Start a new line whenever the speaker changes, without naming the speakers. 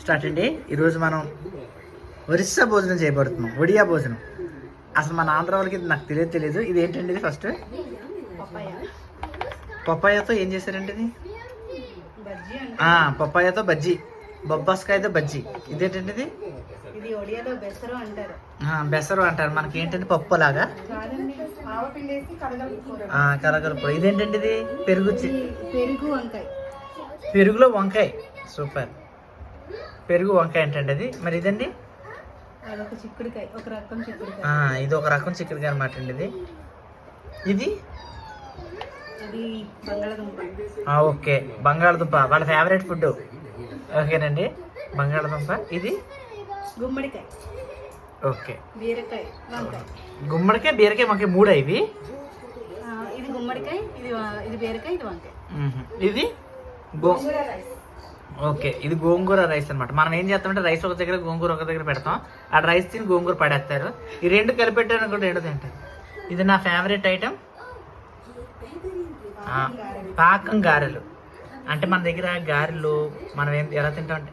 Start అండి. ఈరోజు మనం ఒరిస్సా భోజనం చేయబడుతున్నాం ఒడియా భోజనం. అసలు మన ఆంధ్ర వాళ్ళకి నాకు తెలియదు తెలియదు. ఇది ఏంటండి ఇది ఫస్ట్
పప్పాయ
పప్పాయతో ఏం చేశారండి ఇది? పప్పాయతో బజ్జీ. బొబ్బాస్కాయతో బజ్జీ. ఇదేంటండి ఇది?
బెసరు అంటారు.
మనకి ఏంటంటే పప్పు లాగా కలగలుపు ఇదేంటండి ఇది? పెరుగు
పెరుగు వంకాయ.
పెరుగులో వంకాయ. సూపర్. పెరుగు వంకాయ ఏంటండి అది. మరి ఇదండి? ఇది ఒక రకం చిక్కుడుకాయ అనమాట అండి ఇది. ఇది? ఓకే. బంగాళదుంప వాళ్ళ ఫేవరెట్ ఫుడ్ ఓకేనండి. బంగాళదుంప ఇది?
గుమ్మడికాయ.
ఓకే.
బీరకాయ
గుమ్మడికాయ బీరకాయ వంకాయ మూడు ఇవి?
ఇది గుమ్మడికాయ ఇది ఇది బీరకాయ ఇది వంకాయ.
ఇది? ఓకే ఇది గోంగూర రైస్ అన్నమాట. మనం ఏం చేస్తామంటే రైస్ ఒక దగ్గర గోంగూర ఒక దగ్గర పెడతాం. ఆ రైస్ తిని గోంగూర పడేస్తారు. ఈ రెండు కలిపెట్టారు కూడా రెండు తింటారు ఇది నా ఫేవరెట్ ఐటమ్ పాకం గారెలు. అంటే మన దగ్గర గారెలు మనం ఏం ఎలా తింటాం అంటే